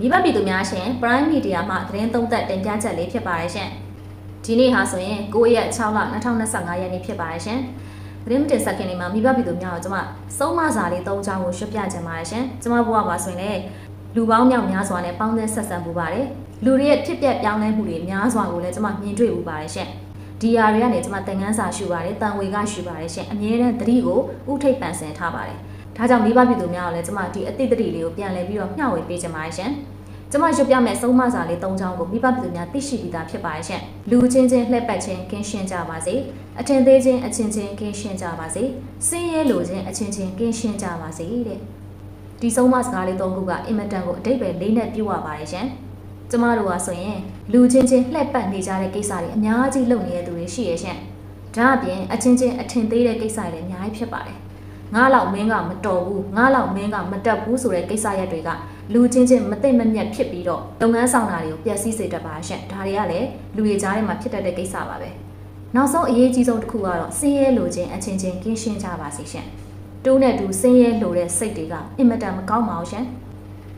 မိဘပြည်သူများရှင် Prime Media မှသတင်းသုံးသပ်တင်ပြချက်လေးဖြစ်ပါတယ်ရှင်ဒီနေ့ဟာဆိုရင်9ရက်6လ2025ရက်နေ့ဖြစ်ပါတယ်ရှင်သတင်းမတင်ဆက်ခင်လေးမှာမိဘပြည်သူများကိုကျွန်မစုံမစာလေး၃ချောင်းကိုရွှေ့ပြချင်ပါတယ်ရှင်ကျွန်မဘဝမှာဆိုရင်လည်းလူပေါင်းမြောက်များစွာနဲ့ပေါင်းသင်းဆက်ဆံမှုပါတယ်လူတွေရဲ့ဖြစ်ပျက်ပြောင်းလဲမှုတွေများစွာကိုလည်းကျွန်မမြင်တွေ့မှုပါတယ်ရှင်ဒီယာတွေကနေကျွန်မသင်ခန်းစာရှုပါတယ်တန်ဝေကရှုပါတယ်ရှင်အမြဲတမ်းသတိကိုဥထိတ်ပန်ဆင်ထားပါတယ် ဒါကြောင့်မိဘပြည်သူများကိုလည်းကျွန်မဒီအတိတ်တတိလေးကိုပြန်လည်ပြီးတော့မျှဝေပေးချင်ပါတယ်ရှင်။ကျွန်မရွတ်ပြမယ်ဆုံးမစာလေး၃ချောင်းကိုမိဘပြည်သူများသိရှိပြီးသားဖြစ်ပါတယ်ရှင်။လူချင်းချင်းလှည့်ပတ်ခြင်းကင်းရှင်းကြပါစေ။အထင်သေးခြင်းအချင်းချင်းကင်းရှင်းကြပါစေ။စင်းရဲလိုခြင်းအချင်းချင်းကင်းရှင်းကြပါစေတဲ့။ဒီဆုံးမစကားလေး၃ခုကအင်မတန်ကိုအတိတ်ပဲလေးနဲ့ပြုတ်ရပါတယ်ရှင်။ကျမတို့ကဆိုရင်လူချင်းချင်းလှည့်ပတ်နေကြတဲ့ကိစ္စတွေအများကြီးလုပ်နေတဲ့သူတွေရှိရဲ့ရှင်။ဒါအပြင်အချင်းချင်းအထင်သေးတဲ့ကိစ္စတွေလည်းအများကြီးဖြစ်ပါတယ်။ ငါလောက်မင်းကမတော်ဘူးငါလောက်မင်းကမတက်ဘူးဆိုတဲ့ကိစ္စရပ်တွေကလူချင်းချင်းမသိမမြတ်ဖြစ်ပြီးတော့လုပ်ငန်းဆောင်တာတွေကိုပျက်စီးစေတတ်ပါရှင့်ဒါတွေကလည်းလူတွေကြားထဲမှာဖြစ်တတ်တဲ့ကိစ္စပါပဲနောက်ဆုံးအရေးကြီးဆုံးတစ်ခုကတော့စင်းရဲလိုခြင်းအချင်းချင်းကင်းရှင်းကြပါစေရှင့်တူးနဲ့တူစင်းရဲလိုတဲ့စိတ်တွေကအင်မတန်မကောင်းပါဘူးရှင်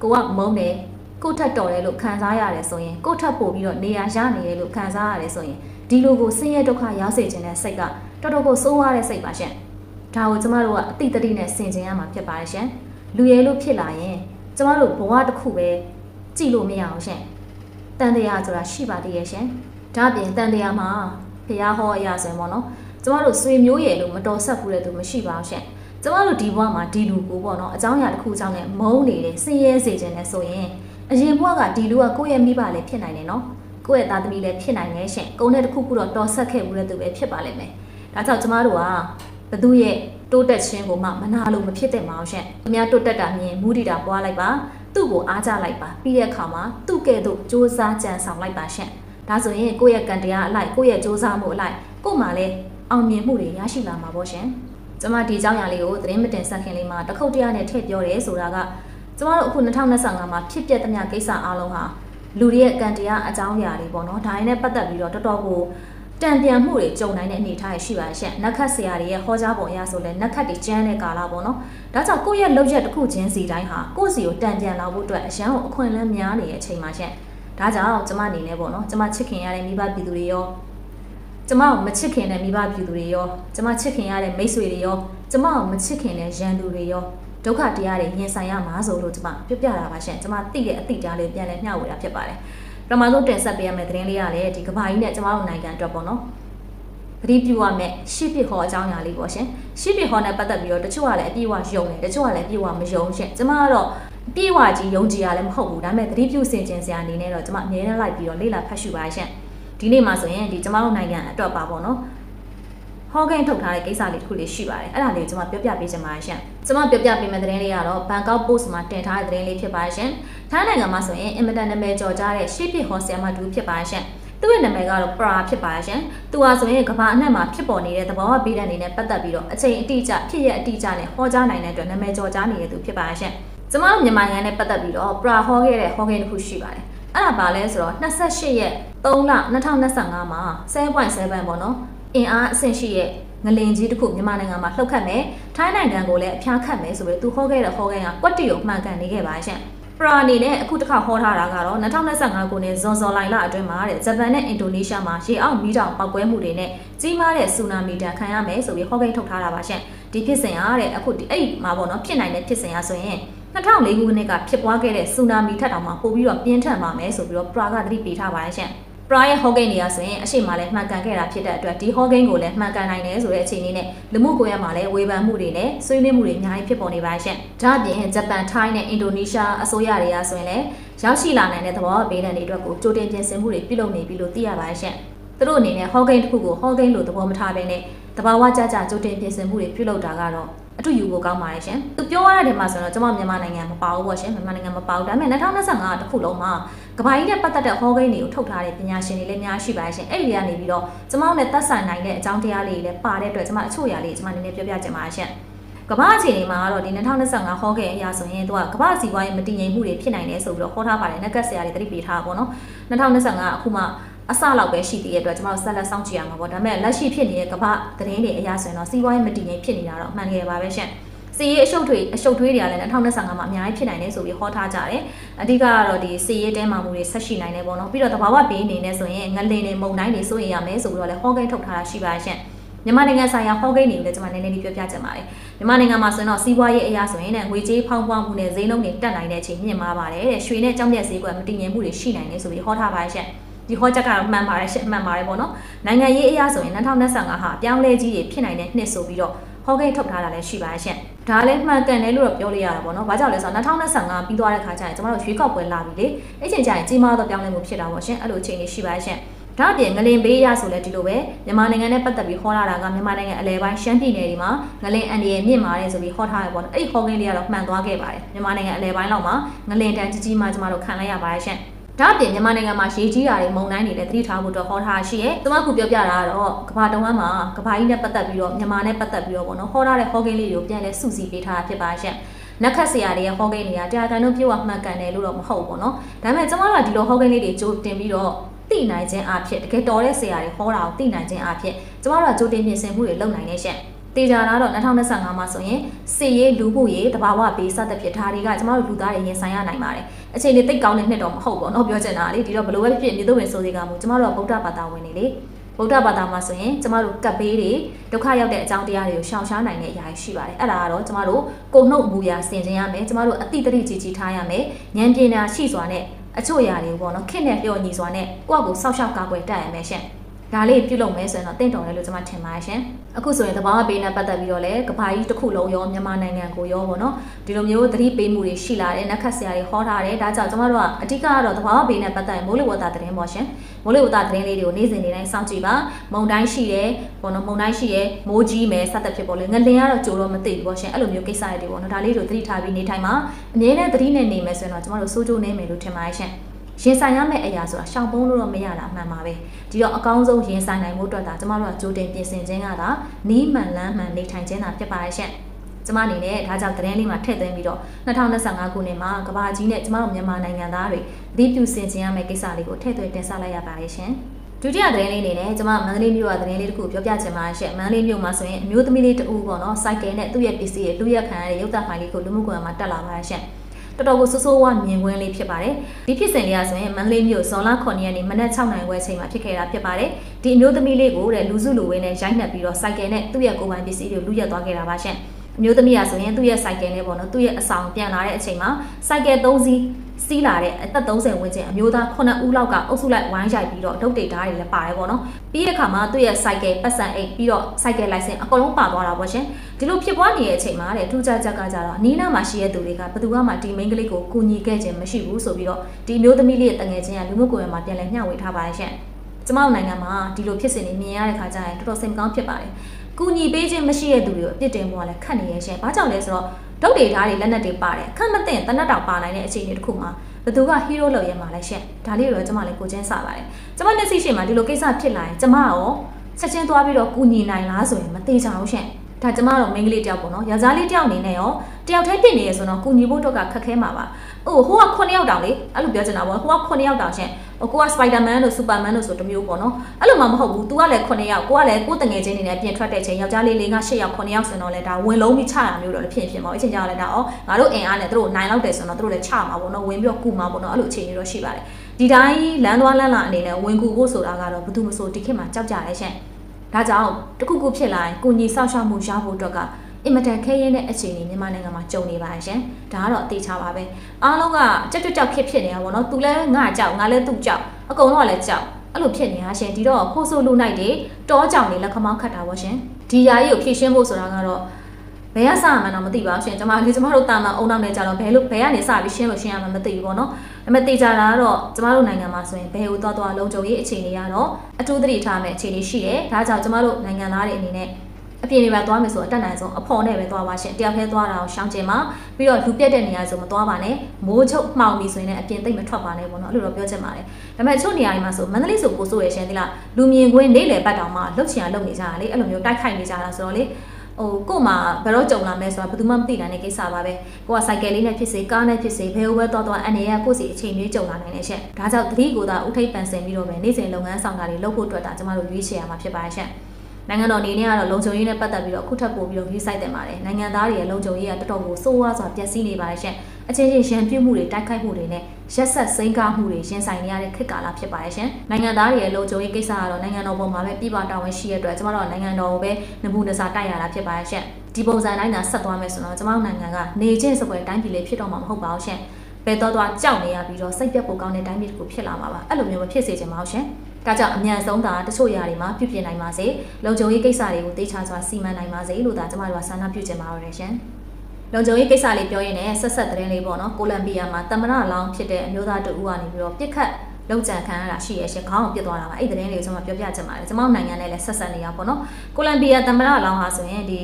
ကိုကမုန်းတယ်ကိုထက်တော်တယ်လို့ခံစားရတယ်ဆိုရင်ကိုထက်ပို့ပြီးတော့နေရာရနေတယ်လို့ခံစားရတယ်ဆိုရင်ဒီလိုကိုဆင်းရဲဒုက္ခရောက်စေခြင်းတဲ့စိတ်ကတော်တော်ကိုစိုးရတဲ့စိတ်ပါရှင် ဒါကိုကျမတို့ကအတိတ်တတိနဲ့ဆင်ခြင်ရမှာဖြစ်ပါတယ်ရှင်လူရဲလို့ဖြစ်လာရင်ကျမတို့ဘဝတစ်ခုပဲကြည့်လို့မရအောင်ရှင်တန်တရားဆိုတာရှိပါသေးရဲ့ရှင်ဒါအပြင်တန်တရားမှာဖះဟောအရာဆိုရင်ပေါ့နော်ကျမတို့ဆွေမျိုးရယ်လို့မတော်ဆက်ဘူးတဲ့သူမရှိပါဘူးရှင်ကျမတို့ဒီဘဝမှာဒီလူကိုပေါ့နော်အကြောင်းအရာတစ်ခုကြောင့်လည်းမုန်းနေတယ်ဆင်းရဲစေခြင်းနဲ့ဆိုရင်အရင်ဘဝကဒီလူကကိုယ့်ရဲ့မိဘလည်းဖြစ်နိုင်တယ်နော်ကိုယ့်ရဲ့သားသမီးလည်းဖြစ်နိုင်တယ်ရှင်ကုန်းတဲ့တစ်ခုခုတော့တော်ဆက်ခဲ့ဘူးတဲ့သူပဲဖြစ်ပါလိမ့်မယ်ဒါကြောင့်ကျမတို့က ဘသူရဲ့တိုးတက်ခြင်းကိုမှမနာလို့မဖြစ်တဲ့မအောင်ရှင့်အများတိုးတက်တာမြင်မူတည်တာပွားလိုက်ပါသူ့ကိုအားကြလိုက်ပါပြီးတဲ့အခါမှာသူ့ကဲ့သို့စူးစမ်းကြံဆောင်လိုက်ပါရှင့်ဒါဆိုရင်ကိုယ့်ရဲ့ကံတရားအလိုက်ကိုယ့်ရဲ့စူးစမ်းမှုအလိုက်ကို့မှာလည်းအောင်မြင်မှုတွေရရှိလာမှာပေါ့ရှင်ကျမဒီအကြောင်းအရာလေးကိုသတင်းမတင်ဆက်ခင်လေးမှာတခုတ်တရားနဲ့ထည့်ပြောတယ်ဆိုတာကကျမတို့အခု2025မှာဖြစ်ပျက်သမျှကိစ္စအားလုံးဟာလူတွေရဲ့ကံတရားအကြောင်းအရာတွေပေါ့နော်ဒါရင်းနဲ့ပတ်သက်ပြီးတော့တော်တော်ကို တံပြန်မှုတွေကြုံနိုင်တဲ့အနေအထားရှိပါရှင့်နက်ခတ်ဆရာတွေရဲ့ဟောကြားပုံအရဆိုလဲနက်ခတ်တွေကျန်းတဲ့ကာလပေါ့နော်ဒါကြောင့်ကိုယ့်ရဲ့လောက်ရက်တစ်ခုချင်းစီတိုင်းဟာကိုယ့်စီကိုတံပြန်လာဖို့အတွက်အရန်ကိုအခွင့်အလမ်းများနေတဲ့အချိန်မှာရှင့်ဒါကြောင့်ကျမအနေနဲ့ပေါ့နော်ကျမချစ်ခင်ရတဲ့မိဘပြည်သူတွေရောကျမကိုမချစ်ခင်တဲ့မိဘပြည်သူတွေရောကျမချစ်ခင်ရတဲ့မိတ်ဆွေတွေရောကျမကိုမချစ်ခင်တဲ့ရန်သူတွေရောဒုက္ခတရားတွေရင်ဆိုင်ရမှာဆိုလို့ကျမပြပြတာပါရှင့်ကျမသိတဲ့အသိတရားလေးပြန်လဲမျှဝေတာဖြစ်ပါတယ် ပထမဆုံးတင်ဆက်ပေးရမယ့်သတင်းလေးကလည်းဒီကဘာကြီးနဲ့ကျမတို့နိုင်ငံအတွက်ပေါ့နော်ပရိပြုရမယ့်ရှေ့ပြဟောအကြောင်းအရာလေးပေါ့ရှင်ရှေ့ပြဟောနဲ့ပတ်သက်ပြီးတော့တချို့ကလည်းအပြည့်အဝယုံတယ်တချို့ကလည်းအပြည့်အဝမယုံရှင်ကျမကတော့အပြည့်အဝကြီးယုံကြည်ရလည်းမဟုတ်ဘူးဒါပေမဲ့သတိပြုစင်ကြင်စရာအနေနဲ့တော့ကျမအမြဲတမ်းလိုက်ပြီးတော့လေ့လာဖတ်ရှုပါရှင်ဒီနေ့မှာဆိုရင်ဒီကျမတို့နိုင်ငံအတွက်ပါပေါ့နော် ဟောကိန်းထုတ်ထားတဲ့ကိစ္စလေးတစ်ခုလေးရှိပါတယ်အဲ့ဒါလေးကိုကျွန်မပြောပြပေးချင်ပါတယ်ရှင်ကျွန်မပြောပြပေးမယ့်သတင်းလေးကတော့ဘန်ကောက်ပို့စ်မှာတင်ထားတဲ့သတင်းလေးဖြစ်ပါတယ်ရှင်ထိုင်းနိုင်ငံမှာဆိုရင်အင်မတန်နာမည်ကျော်ကြားတဲ့ရှေ့ပြဟောဆီယမ်မတူဖြစ်ပါတယ်ရှင်သူ့ရဲ့နာမည်ကတော့ပရာဖြစ်ပါတယ်ရှင်။သူဟာဆိုရင်ကမ္ဘာအနှံ့မှာဖြစ်ပေါ်နေတဲ့သဘောဝဘေးဒဏ်တွေနဲ့ပတ်သက်ပြီးတော့အချိန်အတိအကျဖြစ်ရအတိအကျနဲ့ဟောကြားနိုင်တဲ့အတွက်နာမည်ကျော်ကြားနေတဲ့သူဖြစ်ပါတယ်ရှင်။ကျမတို့မြန်မာနိုင်ငံနဲ့ပတ်သက်ပြီးတော့ပရာဟောခဲ့တဲ့ဟောကိန်းတစ်ခုရှိပါတယ်။အဲ့ဒါပါလဲဆိုတော့28ရက်3လ2025မှာ7.7ပေါ့နော်။ အင်အားအဆင့်ရှိရဲ့ငလင်ကြီးတစ်ခုမြန်မာနိုင်ငံမှာလှုပ်ခတ်မယ်ထိုင်းနိုင်ငံကိုလည်းအဖျားခတ်မယ်ဆိုပြီးသူဟောခဲ့တဲ့ဟောကိန်းကကွက်တီကိုမှန်ကန်နေခဲ့ပါရှင်။ပရာအနေနဲ့အခုတစ်ခါဟောထားတာကတော့2025ခုနှစ်ဇွန်ဇော်လိုင်လအတွင်းမှာတဲ့ဂျပန်နဲ့အင်ဒိုနီးရှားမှာရေအောက်မီးတောင်ပောက်ကွဲမှုတွေနဲ့ကြီးမားတဲ့ဆူနာမီတန်ခံရမယ်ဆိုပြီးဟောကိန်းထုတ်ထားတာပါရှင့်ဒီဖြစ်စဉ်အားတဲ့အခုဒီအဲ့မှာပေါ့နော်ဖြစ်နိုင်တဲ့ဖြစ်စဉ်အားဆိုရင်2004ခုနှစ်ကဖြစ်ပွားခဲ့တဲ့ဆူနာမီထက်တောင်မှပိုပြီးတော့ပြင်းထန်ပါမယ်ဆိုပြီးတော့ပရာကသတိပေးထားပါတယ်ရှင့် ပရာရဲ့ဟောကိန်းတွေကဆိုရင်အရှိမလည်းမှန်ကန်ခဲ့တာဖြစ်တဲ့အတွက်ဒီဟောကိန်းကိုလည်းမှန်ကန်နိုင်တယ်ဆိုတဲ့အခြေအနေနဲ့လူမှုကွန်ရက်မှာလည်းဝေဖန်မှုတွေနဲ့ဆွေးနွေးမှုတွေအများကြီးဖြစ်ပေါ်နေပါရှင့်။ဒါ့အပြင်ဂျပန်၊ထိုင်းနဲ့အင်ဒိုနီးရှားအစိုးရတွေကဆိုရင်လည်းရောက်ရှိလာနိုင်တဲ့သဘောဘေးဒဏ်တွေအတွက်ကိုကြိုတင်ပြင်ဆင်မှုတွေပြုလုပ်နေပြီလို့သိရပါရှင့်။သူတို့အနေနဲ့ဟောကိန်းတစ်ခုကိုဟောကိန်းလို့သဘောမထားဘဲနဲ့တဘာဝကြကြကြိုတင်ပြင်ဆင်မှုတွေပြုလုပ်တာကတော့ အထူးယူဖို့ကောင်းပါတယ်ရှင်။သူပြောရတဲ့နေရာမှာဆိုတော့ကျွန်မမြန်မာနိုင်ငံမပါဘူးပေါ့ရှင်။မြန်မာနိုင်ငံမပါဘူး။ဒါပေမဲ့2025တခုလုံးမှာကဘာကြီးနဲ့ပတ်သက်တဲ့ဟောကိန်းတွေကိုထုတ်ထားတဲ့ပညာရှင်တွေလည်းများရှိပါတယ်ရှင်။အဲ့ဒီကနေပြီးတော့ကျွန်မတို့နဲ့သက်ဆိုင်နိုင်တဲ့အကြောင်းတရားလေးတွေလည်းပါတဲ့အတွက်ကျွန်မအချို့အရာလေးကျွန်မနည်းနည်းပြောပြချင်ပါတယ်ရှင်။ကမ္ဘာအခြေအနေမှာတော့ဒီ2025ဟောခဲ့အရာဆိုရင်သူကကမ္ဘာစီးပွားရေးမတည်ငြိမ်မှုတွေဖြစ်နိုင်တယ်ဆိုပြီးတော့ဟောထားပါတယ်။နက်ကတ်ဆရာတွေတတိပေးထားတာပေါ့နော်။2025အခုမှ အစလောက်ပဲရှိသေးတဲ့အတွက်ကျွန်တော်ဆက်လက်စောင့်ကြည့်ရမှာပေါ့ဒါပေမဲ့လက်ရှိဖြစ်နေတဲ့ကမ္ဘာသတင်းတွေအရာဆိုရင်တော့စီးပွားရေးမတည်ငြိမ်ဖြစ်နေတာတော့အမှန်တကယ်ပါပဲရှင်စစီရေးအရှုပ်ထွေးအရှုပ်ထွေးတွေကလည်း2025မှာအများကြီးဖြစ်နိုင်တယ်ဆိုပြီးဟောထားကြတယ်အဓိကကတော့ဒီစီရေးတဲမာမှုတွေဆက်ရှိနိုင်တယ်ပေါ့နော်ပြီးတော့တဘာဝဘေးအနေနဲ့ဆိုရင်ငလင်တွေမုန်တိုင်းတွေစိုးရင်ရမယ်ဆိုပြီးတော့လည်းဟောကိန်းထုတ်ထားတာရှိပါရှင့်မြန်မာနိုင်ငံဆိုင်ရာဟောကိန်းတွေကိုလည်းကျွန်မနည်းနည်းလေးပြောပြချင်ပါတယ်မြန်မာနိုင်ငံမှာဆိုရင်တော့စီးပွားရေးအရာဆိုရင်လည်းငွေကြေးဖောင်းပွားမှုနဲ့ဈေးနှုန်းတွေတက်နိုင်တဲ့အချိန်မြင့်မားပါတယ်တဲ့ရွှေနဲ့ကြောင်းပြက်ဈေးကွက်မတည်ငြိမ်မှုတွေရှိနိုင်တယ်ဆိုပြီးဟောထားပါရှင့် ဒီဟောချက်ကတော့မှန်ပါတယ်ရှင့်မှန်ပါတယ်ပေါ့နော်နိုင်ငံရေးအရာဆိုရင်2025ဟာပြောင်းလဲကြီးတွေဖြစ်နိုင်တဲ့နှစ်ဆိုပြီးတော့ဟောကိန်းထုတ်ထားတာလည်းရှိပါရှင့်ဒါလည်းမှန်ကန်တယ်လို့တော့ပြောလို့ရတာပေါ့နော်။ဘာကြောင့်လဲဆိုတော့2025ပြီးသွားတဲ့ခါကျရင်ကျမတို့ရွေးကောက်ပွဲလာပြီလေ။အဲ့ချိန်ကျရင်ကြီးမားသောပြောင်းလဲမှုဖြစ်တာပေါ့ရှင်။အဲ့လိုအချိန်လေးရှိပါရှင့်။ဒါအပြင်ငလင်ဘေးရဆိုလဲဒီလိုပဲမြန်မာနိုင်ငံနဲ့ပတ်သက်ပြီးဟောလာတာကမြန်မာနိုင်ငံအလဲပိုင်းရှမ်းပြည်နယ်ဒီမှာငလင်အန်ဒီရဲ့မြင့်မာတယ်ဆိုပြီးဟောထားရပေါ့နော်။အဲ့ဒီဟောကိန်းလေးကတော့မှန်သွားခဲ့ပါတယ်။မြန်မာနိုင်ငံအလဲပိုင်းလောက်မှာငလင်တန်ကြီးကြီးမှကျမတို့ခံလိုက်ရပါတယ်ရှင့်။ ဒါ့အပြင်မြန်မာနိုင်ငံမှာရေကြီးတာတွေမုန်တိုင်းတွေလည်းသတိထားဖို့တော့ဟောထားရှိရဲ။ကျွန်မခုပြောပြတာကတော့ကဘာတုံးမှာကဘာကြီးနဲ့ပတ်သက်ပြီးတော့မြန်မာနဲ့ပတ်သက်ပြီးတော့ပေါ့နော်ဟောထားတဲ့ဟောကိန်းလေးတွေကိုပြန်လဲစုစည်းပေးထားတာဖြစ်ပါရှင့်။နက်ခတ်ဆရာတွေကဟောကိန်းတွေကတရားကန်တို့ပြောမှန်ကန်တယ်လို့တော့မဟုတ်ဘူးပေါ့နော်။ဒါပေမဲ့ကျွန်မတို့ကဒီလိုဟောကိန်းလေးတွေကြိုတင်ပြီးတော့သိနိုင်ခြင်းအဖြစ်တကယ်တော်တဲ့ဆရာတွေဟောတာကိုသိနိုင်ခြင်းအဖြစ်ကျွန်မတို့ကကြိုတင်ပြင်ဆင်မှုတွေလုပ်နိုင်နေရှင့်။ တေချာလာတော့2025မှာဆိုရင်စစ်ရေးလူမှုရေးတဘာဝဘေးစသဖြင့်ဒါတွေကကျမတို့လူသားတွေရင်ဆိုင်ရနိုင်ပါတယ်အခြေအနေသိပ်ကောင်းတဲ့နှစ်တော့မဟုတ်ပေါ့နော်ပြောချင်တာလေဒီတော့ဘလို့ပဲဖြစ်မြေသွဝင်ဆိုတွေကမူကျမတို့ကဗုဒ္ဓဘာသာဝင်နေလေဗုဒ္ဓဘာသာမှာဆိုရင်ကျမတို့ကပ်ဘေးတွေဒုက္ခရောက်တဲ့အကြောင်းတရားတွေကိုရှောင်ရှားနိုင်တဲ့အရာရှိပါတယ်အဲ့ဒါကတော့ကျမတို့ကိုနှုတ်မူရာဆင်ခြင်ရမယ်ကျမတို့အတိတ်တရိကြီးကြီးထားရမယ်ဉာဏ်ပညာရှိစွာနဲ့အချို့အရာတွေပေါ့နော်ခင့်နဲ့ပြောညီစွာနဲ့ကိုယ့်အကိုစောက်ရှောက်ကာကွယ်တတ်ရမယ်ရှင် ဒါလေးပြုလုပ်မယ်ဆိုရင်တော့တင့်တော်တယ်လို့ကျွန်မထင်ပါတယ်ရှင်အခုဆိုရင်တဘာဝပေးနဲ့ပတ်သက်ပြီးတော့လည်းကဘာကြီးတစ်ခုလုံးရောမြန်မာနိုင်ငံကိုရောပေါ့နော်ဒီလိုမျိုးသတိပေးမှုတွေရှိလာတယ်နက်ခတ်ဆရာတွေဟောထားတယ်ဒါကြောင့်ကျွန်မတို့ကအဓိကကတော့တဘာဝပေးနဲ့ပတ်သက်ရင်မိုးလေဝသသတင်းပေါ့ရှင်မိုးလေဝသသတင်းလေးတွေကိုနေ့စဉ်နေ့တိုင်းစောင့်ကြည့်ပါမုံတိုင်းရှိတယ်ပေါ့နော်မုံတိုင်းရှိတယ်မိုးကြီးမယ်စသဖြင့်ပေါ့လေငလင်ကတော့ကြိုတော့မသိဘူးပေါ့ရှင်အဲ့လိုမျိုးကိစ္စတွေပေါ့နော်ဒါလေးတွေသတိထားပြီးနေထိုင်မှာအမြဲတမ်းသတိနဲ့နေမယ်ဆိုရင်တော့ကျွန်မတို့စိုးကြိုးနေမယ်လို့ထင်ပါတယ်ရှင် ရင်ဆိုင်ရမယ့်အရာဆိုတာရှောင်ပုံးလို့တော့မရတာအမှန်ပါပဲဒီတော့အကောင်းဆုံးရင်ဆိုင်နိုင်မှုအတွက်ဒါကျမတို့ကကြိုတင်ပြင်ဆင်ခြင်းကသာနီးမှန်လန်းမှန်နေထိုင်ခြင်းသာဖြစ်ပါရဲ့ရှင့်ကျမအနေနဲ့ဒါကြောင့်သတင်းလေးမှာထည့်သွင်းပြီးတော့2025ခုနှစ်မှာကဘာကြီးနဲ့ကျမတို့မြန်မာနိုင်ငံသားတွေအသီးပြုဆင်ခြင်ရမယ့်ကိစ္စလေးကိုထည့်သွင်းတင်ဆက်လိုက်ရပါတယ်ရှင်ဒုတိယသတင်းလေးအနေနဲ့ကျွန်မမန္တလေးမြို့ကသတင်းလေးတစ်ခုပြောပြချင်ပါရှင့်မန္တလေးမြို့မှာဆိုရင်အမျိုးသမီးလေးတဦးပေါ့နော်စိုက်ကယ်နဲ့သူ့ရဲ့ပစ္စည်းရဲ့လူရက်ခံရတဲ့ရုပ်သံဖိုင်လေးကိုလူမှုကွန်ရက်မှာတက်လာပါရှင့် တော်တော်ကိုဆိုးဆိုးဝါမြင်ကွင်းလေးဖြစ်ပါတယ်ဒီဖြစ်စဉ်လေးကဆိုရင်မန္တလေးမြို့ဇွန်လ9ရက်နေ့မနက်6နာရီဝဲချိန်မှာဖြစ်ခဲ့တာဖြစ်ပါတယ်ဒီအမျိုးသမီးလေးကိုတဲ့လူစုလူဝေးနဲ့ရိုက်နှက်ပြီးတော့စိုက်ကယ်နဲ့သူ့ရဲ့ကိုယ်ပိုင်ပစ္စည်းတွေလူရက်သွားခဲ့တာပါရှင့်အမျိုးသမီးကဆိုရင်သူ့ရဲ့စိုက်ကယ်နဲ့ပေါ့နော်သူ့ရဲ့အဆောင်ပြန်လာတဲ့အချိန်မှာစိုက်ကယ်3စီး စီးလာတဲ့အသက်30ဝန်းကျင်အမျိုးသား9ဦးလောက်ကအုပ်စုလိုက်ဝိုင်းရိုက်ပြီးတော့ဒုတ်တေဓာတ်တွေလည်းပါတယ်ပေါ့နော်ပြီးတဲ့အခါမှာသူ့ရဲ့ cycle ပတ်စံအိတ်ပြီးတော့ cycle license အကုန်လုံးပါသွားတာပေါ့ရှင်ဒီလိုဖြစ်ပွားနေတဲ့အချိန်မှာတဲ့ထူးခြားချက်ကကြတော့အနီးနားမှာရှိတဲ့သူတွေကဘယ်သူမှဒီ main ကလေးကိုကူညီခဲ့ခြင်းမရှိဘူးဆိုပြီးတော့ဒီမျိုးသမီးလေးရဲ့တငယ်ချင်းကလူမှုကွန်ရက်မှာပြန်လည်မျှဝေထားပါတယ်ရှင်ကျမတို့နိုင်ငံမှာဒီလိုဖြစ်စဉ်တွေမြင်ရတဲ့ခါကျရင်တော်တော်စိတ်မကောင်းဖြစ်ပါတယ်ကူညီပေးခြင်းမရှိတဲ့သူတွေကိုအပြစ်တင်ဖို့ကလည်းခက်နေရဲ့ရှင်။ဘာကြောင့်လဲဆိုတော့ ဒုတ်တွေဓာတ်တွေလက်နက်တွေပါတယ်။အခက်မသိရင်တနက်တောင်ပါနိုင်တဲ့အခြေအနေတစ်ခုမှာဘသူကဟီးရိုးလောက်ရဲမှာလဲရှင်ဒါလေးတော့ကျမလည်းကိုချင်းစပါတယ်ကျမမျက်စိရှိမှဒီလိုကိစ္စဖြစ်လာရင်ကျမရောချက်ချင်းသွားပြီးတော့ကူညီနိုင်လားဆိုရင်မသေးကြဘူးရှင်ဒါကျမတော့မိန်းကလေးတယောက်ပေါ့နော်ယောက်ျားလေးတယောက်အနေနဲ့ရောတယောက်တည်းဖြစ်နေရဆိုတော့ကူညီဖို့တော့ကခက်ခဲမှာပါဟိုဟိုက9ယောက်တောင်လေအဲ့လိုပြောချင်တာပေါ့ဟိုက9ယောက်တောင်ရှင်ဟိုကိုကစပိုက်ဒါမန်တို့စူပါမန်တို့ဆိုတမျိုးပေါ့နော်အဲ့လိုမှမဟုတ်ဘူး तू ကလည်း9ယောက်ကိုကလည်းကိုတငယ်ချင်းနေနဲ့ပြင်ထွက်တဲ့ချိန်ယောက်ျားလေးလေးက10ယောက်9ယောက်ဆိုတော့လေဒါဝင်လုံးပြီးချတာမျိုးတော့လည်းဖြစ်ဖြစ်ပေါ့အချင်းကြောင့်လည်းဒါဩငါတို့အင်အားနဲ့တို့နိုင်လောက်တယ်ဆိုတော့တို့လည်းချမှာပေါ့နော်ဝင်ပြီးတော့ကူမှာပေါ့နော်အဲ့လိုအခြေအနေတော့ရှိပါတယ်ဒီတိုင်းလမ်းသွားလမ်းလာအနေနဲ့ဝင်ကူဖို့ဆိုတာကတော့ဘယ်သူမှမဆိုဒီခေတ်မှာကြောက်ကြရဲရှင်ဒါကြောင့်တခုခုဖြစ်လာရင်ကိုညီဆောက်ရှောက်မှုရဖို့အတွက်က အင်မတန်ခဲရင်တဲ့အခြေအနေမြန်မာနိုင်ငံမှာကြုံနေပါရှင်ဒါကတော့အသေးချပါပဲအားလုံးကကြက်ကြက်ကြောက်ခစ်ဖြစ်နေတာပေါ့နော်သူလည်းငါကြောက်ငါလည်းသူ့ကြောက်အကုန်လုံးကလည်းကြောက်အဲ့လိုဖြစ်နေတာရှင်ဒီတော့ခိုးဆိုးလူနိုင်တွေတောကြောင်တွေလက်ခမောင်းခတ်တာပေါ့ရှင်ဒီຢာကြီးကိုဖြည့်ရှင်းဖို့ဆိုတာကတော့ဘယ်ကစမှန်းတော့မသိပါဘူးရှင်ကျွန်မလေးကျွန်မတို့တာမန်အုံနောက်နဲ့ကြတော့ဘယ်လိုဘယ်ကနေစပြီးရှင်းလို့ရှင်းရမှာမသိဘူးပေါ့နော်ဒါပေမဲ့တေချာတာကတော့ကျွန်မတို့နိုင်ငံမှာဆိုရင်ဘယ်ဟိုသွားသွားလုံခြုံရေးအခြေအနေကတော့အထူးသတိထားမယ့်အခြေအနေရှိတယ်ဒါကြောင့်ကျွန်မတို့နိုင်ငံသားတွေအနေနဲ့ အပြင်တွေပဲသွားမယ်ဆိုအတက်နိုင်ဆုံးအဖော်နဲ့ပဲသွားပါရှင်တယောက်တည်းသွားတာကိုရှောင်ကျင်ပါပြီးတော့လူပြက်တဲ့နေရာဆိုမသွားပါနဲ့မိုးချုပ်မှောင်ပြီဆိုရင်လည်းအပြင်သိမ့်မထွက်ပါနဲ့ပေါ့နော်အဲ့လိုတော့ပြောချင်ပါတယ်ဒါပေမဲ့ချို့နေရာတွေမှာဆိုမန္တလေးဆိုပို့ဆိုရရှင်သီလားလူမြင်ကွင်းနေလေပတ်တောင်မှလှုပ်ချင်အောင်လုပ်နေကြတာလေအဲ့လိုမျိုးတိုက်ခိုက်နေကြတာဆိုတော့လေဟိုကို့မှာဘယ်တော့ကြုံလာမလဲဆိုတာဘယ်သူမှမသိနိုင်တဲ့ကိစ္စပါပဲကိုကစိုက်ကယ်လေးနဲ့ဖြစ်စေကားနဲ့ဖြစ်စေဘယ်ဟိုဘဲသွားသွားအနေရကိုစီအချိန်မျိုးကြုံလာနိုင်တဲ့ချက်ဒါကြောင့်သတိကိုသာဥထိပ်ပန်ဆင်ပြီးတော့ပဲနေ့စဉ်လုပ်ငန်းဆောင်တာတွေလုပ်ဖို့အတွက်ဒါကျမတို့ရွေးချယ်ရမှာဖြစ်ပါရဲ့ချက်ဒ နိုင်ငံတော်အနေနဲ့ကတော့လုံခြုံရေးနဲ့ပတ်သက်ပြီးတော့ခုထပ်ပို့ပြီးတော့ရေးဆိုင်တင်ပါတယ်နိုင်ငံသားတွေရဲ့လုံခြုံရေးကတော်တော်ကိုစိုးဝါးစွာပျက်စီးနေပါတယ်ရှင်အချင်းချင်းရန်ပြုတ်မှုတွေတိုက်ခိုက်မှုတွေနဲ့ရက်ဆက်စိမ်းကားမှုတွေရင်ဆိုင်နေရတဲ့ခေတ်ကာလဖြစ်ပါတယ်ရှင်နိုင်ငံသားတွေရဲ့လုံခြုံရေးကိစ္စကတော့နိုင်ငံတော်ပေါ်မှာပဲပြည်ပတာဝန်ရှိရတဲ့အတွက်ကျမတို့ကနိုင်ငံတော်ကိုပဲနမူနစာတိုက်ရတာဖြစ်ပါတယ်ရှင်ဒီပုံစံတိုင်းသာဆက်သွားမယ်ဆိုတော့ကျမတို့နိုင်ငံကနေချင်းစပွဲတိုင်းပြည်လေးဖြစ်တော့မှာမဟုတ်ပါဘူးရှင်ဘယ်တော့တော့ကြောက်နေရပြီးတော့စိတ်ပြတ်ဖို့ကောင်းတဲ့တိုင်းပြည်တစ်ခုဖြစ်လာမှာပါအဲ့လိုမျိုးမဖြစ်စေချင်ပါဘူးရှင်ဒါကြောင့်အမြန်ဆုံးသာတချို့ຢာတွေမှာပြုပြင်နိုင်ပါစေလုံခြုံရေးကိစ္စတွေကိုတေချာစွာစီမံနိုင်ပါစေလို့ဒါကျမတို့ကဆန္ဒပြုချင်ပါရရှင်လုံခြုံရေးကိစ္စလေးပြောရင်းနဲ့ဆက်ဆက်သတင်းလေးပေါ့နော်ကိုလံဘီယာမှာတမရလောင်းဖြစ်တဲ့အမျိုးသားတူဦးကနေပြီးတော့ပြစ်ခတ်လောက်ကြံခံရတာရှိရဲ့ရှင်ခေါင်းကိုပြစ်သွားတာပါအဲ့ဒီသတင်းလေးကိုကျွန်မပြောပြချင်ပါတယ်ကျွန်မနိုင်ငံနဲ့လည်းဆက်ဆက်နေရပါတော့ကိုလံဘီယာတမရလောင်းဟာဆိုရင်ဒီ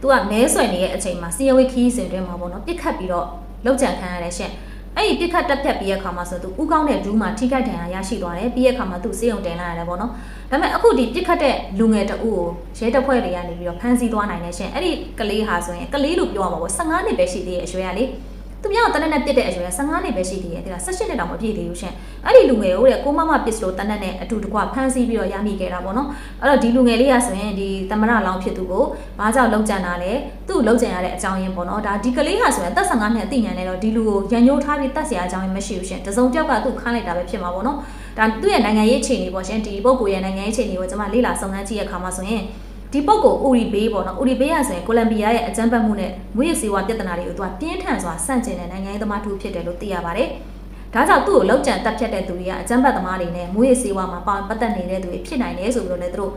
သူကမဲဆွယ်နေတဲ့အချိန်မှာစီယဝေးခီးစဉ်တွင်မှာပေါ့နော်ပြစ်ခတ်ပြီးတော့လောက်ကြံခံရတဲ့ရှင် အဲ့ဒီပြစ်ခတ်တက်ပြက်ပြီးရဲ့ခါမှာဆိုသူဥကောင်းတဲ့ဒူးမှာထိခိုက်ဒဏ်ရာရရှိသွားတယ်ပြီးရဲ့ခါမှာသူစေးုံတင်လာရတယ်ပေါ့နော်ဒါပေမဲ့အခုဒီပြစ်ခတ်တဲ့လူငယ်တအုပ်ကိုရဲတပ်ဖွဲ့တွေကနေပြီးတော့ဖမ်းဆီးသွားနိုင်တယ်ရှင်အဲ့ဒီကလေးဟာဆိုရင်ကလေးလို့ပြောရမှာပေါ့15နှစ်ပဲရှိသေးရဲ့အရွယ်ကလေ သူများတနက်နဲ့ပြစ်တဲ့အရွယ်15နှစ်ပဲရှိသေးရဲ့ဒီလား18နှစ်တောင်မပြည့်သေးဘူးရှင်အဲ့ဒီလူငယ်ကိုတဲ့ကိုမမပစ်လို့တနက်နဲ့အတူတကွဖမ်းဆီးပြီးတော့ရမိခဲ့တာပေါ့နော်အဲ့တော့ဒီလူငယ်လေးကဆိုရင်ဒီသမရလောင်းဖြစ်သူကိုဘာကြောင့်လောက်ကြံတာလဲသူ့လောက်ကြံရတဲ့အကြောင်းရင်းပေါ့နော်ဒါဒီကလေးဟာဆိုရင်သက်15နှစ်အသိဉာဏ်နဲ့တော့ဒီလူကိုရန်ညိုးထားပြီးတတ်เสียအကြောင်းရင်းမရှိဘူးရှင်တစုံတယောက်ကသူ့ခိုင်းလိုက်တာပဲဖြစ်မှာပေါ့နော်ဒါသူ့ရဲ့နိုင်ငံရေးအခြေအနေပေါ့ရှင်ဒီပုဂ္ဂိုလ်ရဲ့နိုင်ငံရေးအခြေအနေကိုကျွန်မလေ့လာစုံစမ်းကြည့်ရခါမှာဆိုရင် ဒီပုဂ္ဂိုလ်ဥရီဘေးပေါ့နော်ဥရီဘေးရဆိုရင်ကိုလံဘီယာရဲ့အကြမ်းဖက်မှုနဲ့မွေးရစေဝါပြဿနာတွေကိုသူကပြင်းထန်စွာဆန့်ကျင်တဲ့နိုင်ငံရေးသမားတူဖြစ်တယ်လို့သိရပါတယ်။ဒါကြောင့်သူ့ကိုလောက်ကျန်တက်ဖြတ်တဲ့သူတွေကအကြမ်းဖက်သမားတွေနဲ့မွေးရစေဝါမှာပါပတ်သက်နေတဲ့သူတွေဖြစ်နိုင်တယ်ဆိုပြီးတော့လည်းသူတို့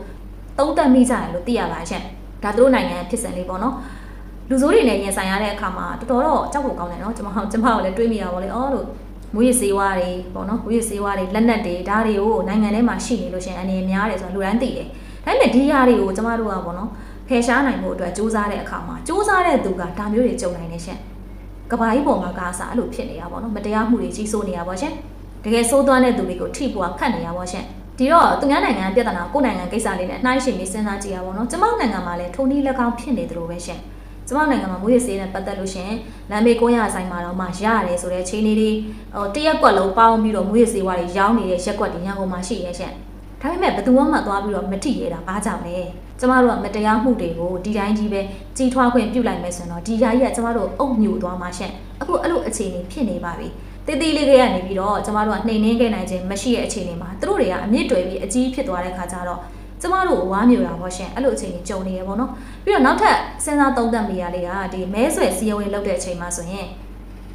သုံးသပ်မိကြတယ်လို့သိရပါရှင့်။ဒါသူတို့နိုင်ငံဖြစ်စဉ်လေးပေါ့နော်။လူဆိုးတွေနဲ့ရင်ဆိုင်ရတဲ့အခါမှာတော်တော်တော့ကြောက်ဖို့ကောင်းတယ်နော်ကျွန်မကျွန်မကိုလည်းတွေးမိရပါလေ။အော်လို့မွေးရစေဝါတွေပေါ့နော်မွေးရစေဝါတွေလက်နက်တွေဒါတွေကိုနိုင်ငံထဲမှာရှိနေလို့ရှင်အနေများတယ်ဆိုတော့လူတိုင်းသိတယ်။ ဒါပေမဲ့ဒီຢာတွေကိုကျမတို့ကပေါ့နော်ဖယ်ရှားနိုင်ဖို့အတွက်စူးစမ်းတဲ့အခါမှာစူးစမ်းတဲ့သူကဒါမျိုးတွေကြုံနိုင်နေရှင်ကဘာကြီးပေါ်မှာကားစားအဲ့လိုဖြစ်နေတာပေါ့နော်မတရားမှုတွေကြီးစိုးနေတာပေါ့ရှင်တကယ်စိုးသွမ်းတဲ့သူတွေကိုထိပွားခတ်နေတာပေါ့ရှင်ဒီတော့သူများနိုင်ငံပြဿနာကိုယ်နိုင်ငံကိစ္စလေးနဲ့နှိုင်းယှဉ်ပြီးစဉ်းစားကြည့်ရပါတော့။ကျမနိုင်ငံမှာလည်းထုံနည်းလက်ကောင်းဖြစ်နေသလိုပဲရှင်။ကျမနိုင်ငံမှာမွေးရစေးနဲ့ပတ်သက်လို့ရှင်လမ်းမေး900ဆိုင်မှာတော့မှရတယ်ဆိုတဲ့ချိန်လေးတွေဟိုတရက်ကွက်လုံးပေါင်းပြီးတော့မွေးရစေးဝါတွေရောင်းနေတဲ့ရက်ကွက်တွေညကုန်မှာရှိရဲ့ရှင်။ ဒါပေမဲ့ဘယ်သူမှသွားပြီးတော့မထိရတာဘာကြောင့်လဲ။ကျမတို့ကမတရားမှုတွေကိုဒီတိုင်းကြီးပဲကြီးထွားခွင့်ပြုလိုက်မယ်ဆိုတော့ဒီຢာကြီးကကျမတို့အုပ်ညိုသွားမှာရှင်။အခုအဲ့လိုအခြေအနေဖြစ်နေပါပြီ။တေးသေးလေးတွေကနေပြီးတော့ကျမတို့ကနှိမ်နှင်းခဲ့နိုင်ခြင်းမရှိတဲ့အခြေအနေမှာသူတို့တွေကအမြင့်တွယ်ပြီးအကြီးဖြစ်သွားတဲ့ခါကျတော့ကျမတို့ဝါမျိုးတာပေါ့ရှင်အဲ့လိုအခြေအနေကြုံနေရပေါ့နော်ပြီးတော့နောက်ထပ်စဉ်းစားသုံးသပ်မိရလေးကဒီမဲဆွယ်စီယဝင်လုပ်တဲ့အချိန်မှာဆိုရင်